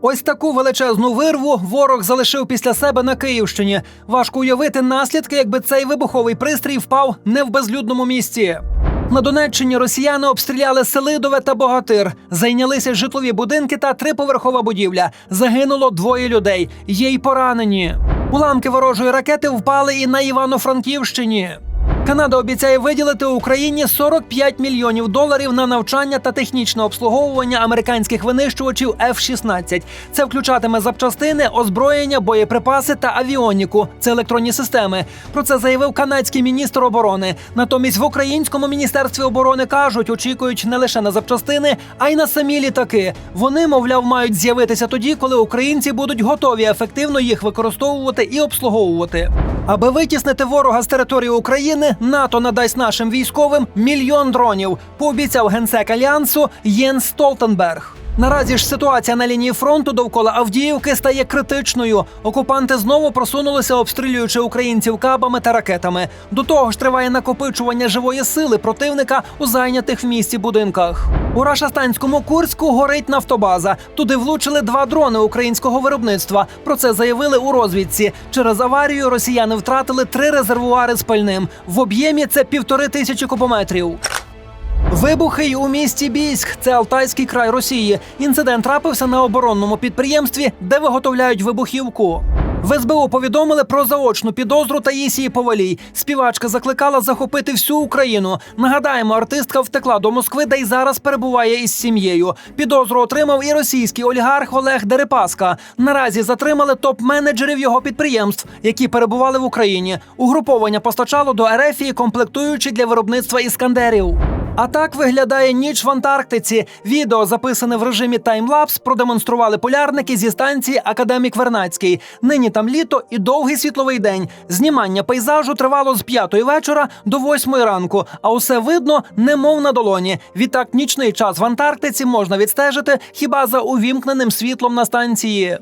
Ось таку величезну вирву ворог залишив після себе на Київщині. Важко уявити наслідки, якби цей вибуховий пристрій впав не в безлюдному місці. На Донеччині росіяни обстріляли Селидове та Богатир, зайнялися житлові будинки та триповерхова будівля. Загинуло двоє людей. Є й поранені. Уламки ворожої ракети впали і на Івано-Франківщині. Канада обіцяє виділити Україні 45 мільйонів доларів на навчання та технічне обслуговування американських винищувачів F-16. Це включатиме запчастини, озброєння, боєприпаси та авіоніку. Це електронні системи. Про це заявив канадський міністр оборони. Натомість в українському міністерстві оборони кажуть, очікують не лише на запчастини, а й на самі літаки. Вони, мовляв, мають з'явитися тоді, коли українці будуть готові ефективно їх використовувати і обслуговувати. Аби витіснити ворога з території України, НАТО надасть нашим військовим мільйон дронів. Пообіцяв генсек альянсу Єн Столтенберг. Наразі ж ситуація на лінії фронту довкола Авдіївки стає критичною. Окупанти знову просунулися, обстрілюючи українців кабами та ракетами. До того ж, триває накопичування живої сили противника у зайнятих в місті будинках. У Рашастанському Курську горить нафтобаза. Туди влучили два дрони українського виробництва. Про це заявили у розвідці. Через аварію росіяни втратили три резервуари з пальним. В об'ємі це півтори тисячі кубометрів. Вибухи у місті Бійськ, це Алтайський край Росії. Інцидент трапився на оборонному підприємстві, де виготовляють вибухівку. В СБУ повідомили про заочну підозру Таїсії Повалій. Співачка закликала захопити всю Україну. Нагадаємо, артистка втекла до Москви, де й зараз перебуває із сім'єю. Підозру отримав і російський олігарх Олег Дерипаска. Наразі затримали топ-менеджерів його підприємств, які перебували в Україні. Угруповання постачало до Ерефії комплектуючі для виробництва іскандерів. А так виглядає ніч в Антарктиці. Відео, записане в режимі таймлапс, продемонстрували полярники зі станції Академік Вернацький. Нині там літо і довгий світловий день. Знімання пейзажу тривало з п'ятої вечора до восьмої ранку, а усе видно, немов на долоні. Відтак, нічний час в Антарктиці можна відстежити хіба за увімкненим світлом на станції.